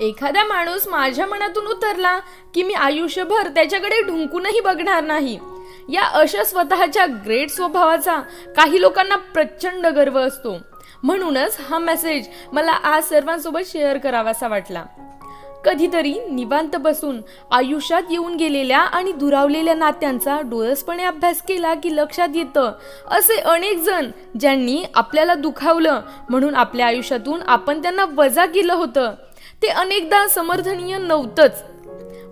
एखादा माणूस माझ्या मनातून उतरला की मी आयुष्यभर त्याच्याकडे ढुंकूनही बघणार नाही. या अशा स्वतःच्या ग्रेट स्वभावाचा काही लोकांना प्रचंड गर्व असतो. म्हणूनच हा मेसेज मला आज सर्वांसोबत शेअर करावासा वाटला. कधीतरी निवांत बसून आयुष्यात येऊन गेलेल्या आणि दुरावलेल्या नात्यांचा डोळसपणे अभ्यास केला की लक्षात येतं असे अनेक जण ज्यांनी आपल्याला दुखावलं म्हणून आपल्या आयुष्यातून आपण त्यांना वजा केलं होतं. ते अनेकदा समर्थनीय नव्हतंच.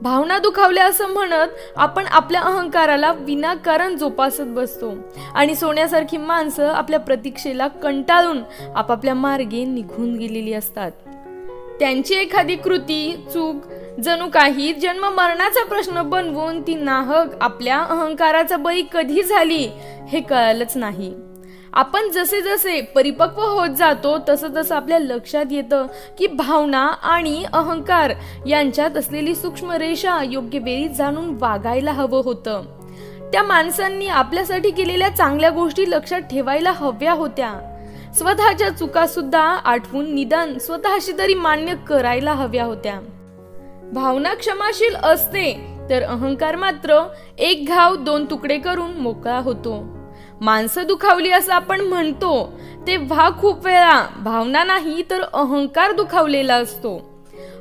भावना दुखावल्या असं म्हणत आपण आपल्या अहंकाराला विनाकारण जोपासत बसतो आणि सोन्यासारखी माणसं आपल्या प्रतीक्षेला कंटाळून आपापल्या मार्गे निघून गेलेली असतात. त्यांची एखादी कृती चूक जणू काही जन्म मरणाचा प्रश्न बनवून ती नाहक आपल्या अहंकाराचा बळी कधी झाली हे कळालंच नाही. आपण जसे जसे परिपक्व होत जातो तसं तसं आपल्या लक्षात येतं की भावना आणि अहंकार यांच्यात असलेली सूक्ष्म रेषा योग्य वेळी जाणून वागायला हवं होतं. त्या माणसांनी आपल्यासाठी केलेल्या चांगल्या गोष्टी लक्षात ठेवायला हव्या होत्या. स्वतःच्या चुका सुद्धा आठवून निदान स्वतःशी तरी मान्य करायला हव्या होत्या. भावना क्षमाशील असते तर अहंकार मात्र एक घाव दोन तुकडे करून मोकळा होतो. माणसं दुखावली असं आपण म्हणतो. तेव्हा खूप वेळा भावना नाही तर अहंकार दुखावलेला असतो.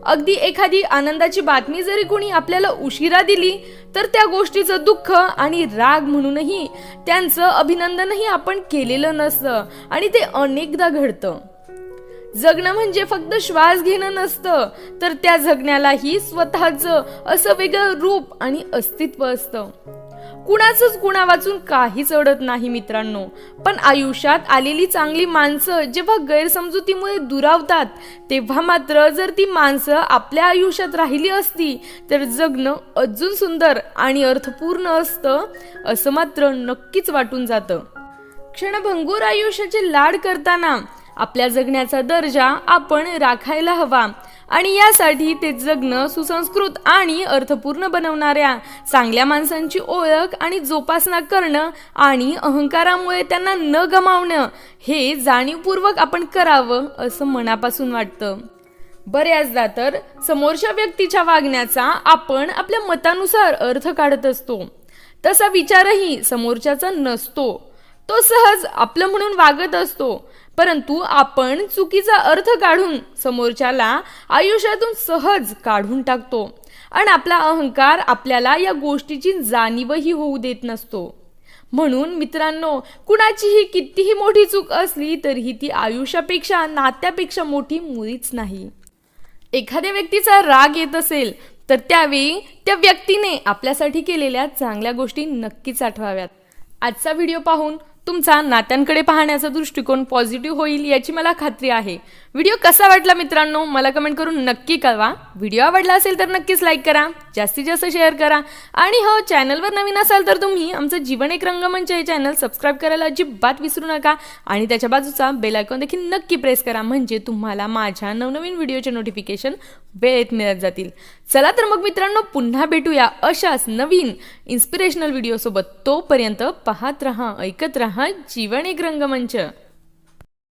अगदी एखादी आनंदाची बातमी जरी कोणी आपल्याला उशिरा दिली तर त्या गोष्टीचं दुःख आणि राग म्हणूनही त्यांचं अभिनंदनही आपण केलेलं नसतं आणि ते अनेकदा घडतं. जगणं म्हणजे फक्त श्वास घेणं नसतं तर त्या जगण्यालाही स्वतःचं असं वेगळं रूप आणि अस्तित्व असतं. कुणाचंच गुणा वाचून काहीच अडत नाही मित्रांनो. पण आयुष्यात आलेली चांगली माणसं जेव्हा गैरसमजुतीमुळे दुरावतात तेव्हा मात्र जर ती माणसं आपल्या आयुष्यात राहिली असती तर जगणं अजून सुंदर आणि अर्थपूर्ण असतं असं मात्र नक्कीच वाटून जातं. क्षणभंगूर आयुष्याचे लाड करताना आपल्या जगण्याचा दर्जा आपण राखायला हवा. आणि यासाठी ते जगणं सुसंस्कृत आणि अर्थपूर्ण बनवणाऱ्या चांगल्या माणसांची ओळख आणि जोपासना करणं आणि अहंकारामुळे त्यांना न गमावणं हे जाणीवपूर्वक आपण करावं असं मनापासून वाटतं. बऱ्याचदा तर समोरच्या व्यक्तीच्या वागण्याचा आपण आपल्या मतानुसार अर्थ काढत असतो. तसा विचारही समोरच्याचा नसतो. तो सहज आपलं म्हणून वागत असतो. परंतु आपण चुकीचा अर्थ काढून समोरच्याला आयुष्यातून सहज काढून टाकतो. आणि आपला अहंकार आपल्याला या गोष्टीची जाणीवही होऊ देत नसतो. म्हणून मित्रांनो कुणाचीही कितीही मोठी चूक असली तरीही ती आयुष्यापेक्षा नात्यापेक्षा मोठी मुळीच नाही. एखाद्या व्यक्तीचा राग येत असेल तर त्यावेळी त्या व्यक्तीने आपल्यासाठी केलेल्या चांगल्या गोष्टी नक्कीच आठवाव्यात. आजचा व्हिडिओ पाहून तुमचा नात्यांकडे पाहण्याचा दृष्टिकोन पॉझिटिव्ह होईल याची मला खात्री आहे. व्हिडिओ कसा वाटला मित्रांनो? मला कमेंट करून नक्की कळवा. व्हिडिओ आवडला असेल तर नक्कीच लाईक करा. जास्तीत जास्त शेअर करा. आणि हो चॅनलवर नवीन असाल तर तुम्ही आमचं जीवन एक रंगमंच हे चॅनल सबस्क्राईब करायला अजिबात विसरू नका. आणि त्याच्या बाजूचा बेल आयकॉन देखील नक्की प्रेस करा. म्हणजे तुम्हाला माझ्या नवनवीन व्हिडिओचे नोटिफिकेशन वेळेत मिळत जातील. चला तर मग मित्रांनो पुन्हा भेटूया अशाच नवीन इन्स्पिरेशनल व्हिडिओसोबत तोपर्यंत पाहत रहा ऐकत रहा जीवन एक रंगमंच.